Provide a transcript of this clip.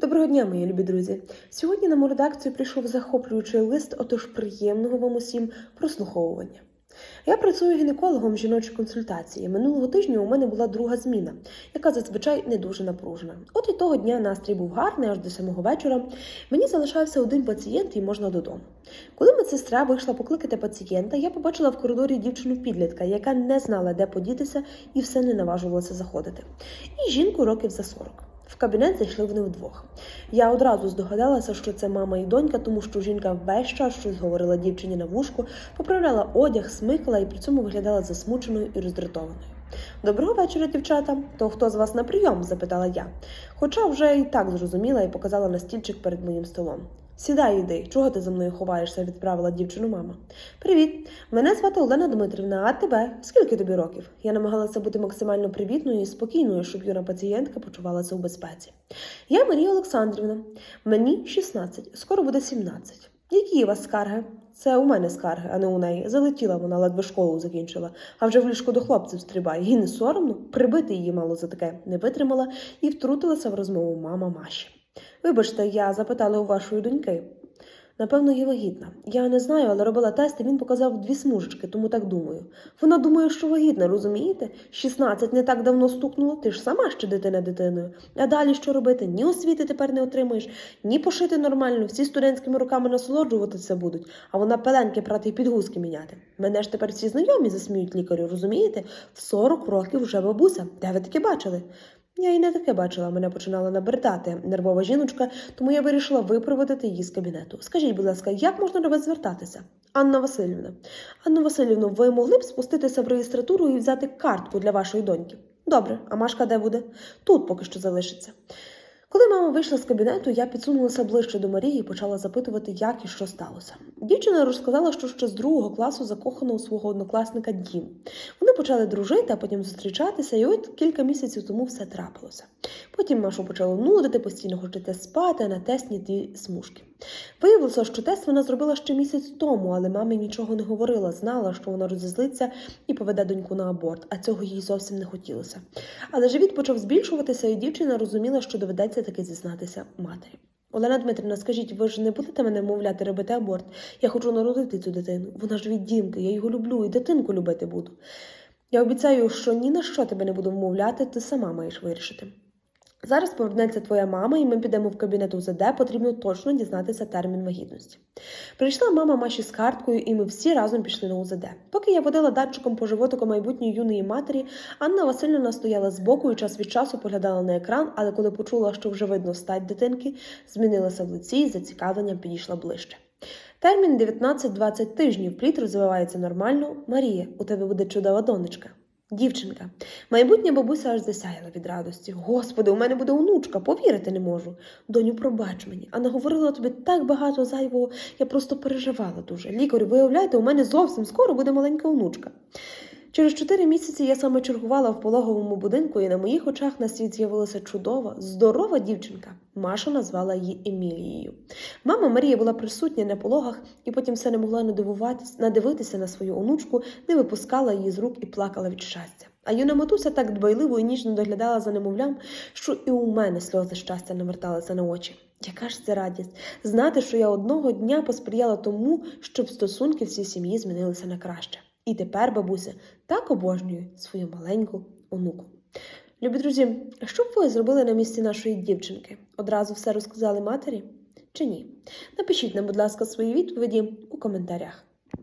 Доброго дня, мої любі друзі. Сьогодні на мою редакцію прийшов захоплюючий лист, отож приємного вам усім прослуховування. Я працюю гінекологом в жіночій консультації. Минулого тижня у мене була друга зміна, яка зазвичай не дуже напружена. От і того дня настрій був гарний аж до самого вечора. Мені залишався один пацієнт і можна додому. Коли медсестра вийшла покликати пацієнта, я побачила в коридорі дівчину підлітка, яка не знала, де подітися, і все не наважувалася заходити. І жінку років за 40. В кабінет зайшли вони вдвох. Я одразу здогадалася, що це мама і донька, тому що жінка весь час щось говорила дівчині на вушку, поправляла одяг, смикала і при цьому виглядала засмученою і роздратованою. Доброго вечора, дівчата. То хто з вас на прийом? запитала я. Хоча вже і так зрозуміла і показала на стільчик перед моїм столом. Сідай, іди, чого ти за мною ховаєшся? відправила дівчину мама. Привіт, мене звати Олена Дмитрівна, а тебе? Скільки тобі років? Я намагалася бути максимально привітною і спокійною, щоб юна пацієнтка почувалася у безпеці. Я Марія Олександрівна, мені 16, скоро буде 17. Які у вас скарги? Це у мене скарги, а не у неї. Залетіла вона, ледве школу закінчила, а вже в ліжко до хлопців стрибає. Їй не соромно, прибити її мало за таке не витримала і втрутилася в розмову мама Маші. Вибачте, я запитала у вашої доньки. Напевно, є вагітна. Я не знаю, але робила тест, і він показав дві смужечки, тому так думаю. Вона думає, що вагітна, розумієте? 16 не так давно стукнуло, ти ж сама ще дитина дитиною. А далі що робити? Ні освіти тепер не отримаєш, ні пошити нормально, всі студентськими руками насолоджуватися будуть, а вона пеленки прати і підгузки міняти. Мене ж тепер всі знайомі засміють лікарю, розумієте? В 40 років вже бабуся. Де ви таке бачили? Я і не таке бачила, мене починала набертати нервова жіночка, тому я вирішила випроводити її з кабінету. Скажіть, будь ласка, як можна до вас звертатися? Анна Васильівна. Анна Васильівна, ви могли б спуститися в реєстратуру і взяти картку для вашої доньки? Добре, а Машка де буде? Тут поки що залишиться. Коли мама вийшла з кабінету, я підсунулася ближче до Марії і почала запитувати, як і що сталося. Дівчина розказала, що ще з другого класу закохана у свого однокласника Дім. Вони почали дружити, а потім зустрічатися, і от кілька місяців тому все трапилося. Потім Машу почало нудити, постійно хочете спати, а на тесні ті смужки. Виявилося, що тест вона зробила ще місяць тому, але мамі нічого не говорила, знала, що вона розізлиться і поведе доньку на аборт, а цього їй зовсім не хотілося. Але живіт почав збільшуватися, і дівчина розуміла, що доведеться таки зізнатися матері. Олена Дмитрівна, скажіть, ви ж не будете мене мовляти робити аборт? Я хочу народити цю дитину. Вона ж від дімки, я його люблю і дитинку любити буду. Я обіцяю, що ні на що тебе не буду вмовляти, ти сама маєш вирішити. Зараз повернеться твоя мама, і ми підемо в кабінет УЗД, потрібно точно дізнатися термін вагітності. Прийшла мама Маші з карткою, і ми всі разом пішли на УЗД. Поки я водила датчиком по животику майбутньої юної матері, Анна Васильівна стояла збоку і час від часу поглядала на екран, але коли почула, що вже видно стать дитинки, змінилася в лиці і зацікавленням підійшла ближче. Термін 19-20 тижнів плід розвивається нормально. Марія, у тебе буде чудова донечка. Дівчинка, майбутня бабуся аж засяяла від радості. Господи, у мене буде онучка, повірити не можу. Доню, пробач мені, а наговорила тобі так багато зайвого, я просто переживала дуже. Лікарю, виявляєте, у мене зовсім скоро буде маленька онучка. Через чотири місяці я саме чергувала в пологовому будинку, і на моїх очах на світ з'явилася чудова, здорова дівчинка. Маша назвала її Емілією. Мама Марія була присутня на пологах і потім все не могла надивитися на свою онучку, не випускала її з рук і плакала від щастя. А юна матуся так дбайливо і ніжно доглядала за немовлям, що і у мене сльози щастя наверталися на очі. Яка ж це радість знати, що я одного дня посприяла тому, щоб стосунки всій сім'ї змінилися на краще. І тепер бабуся так обожнює свою маленьку онуку. Любі друзі, що б ви зробили на місці нашої дівчинки? Одразу все розказали матері? Чи ні? Напишіть нам, будь ласка, свої відповіді у коментарях.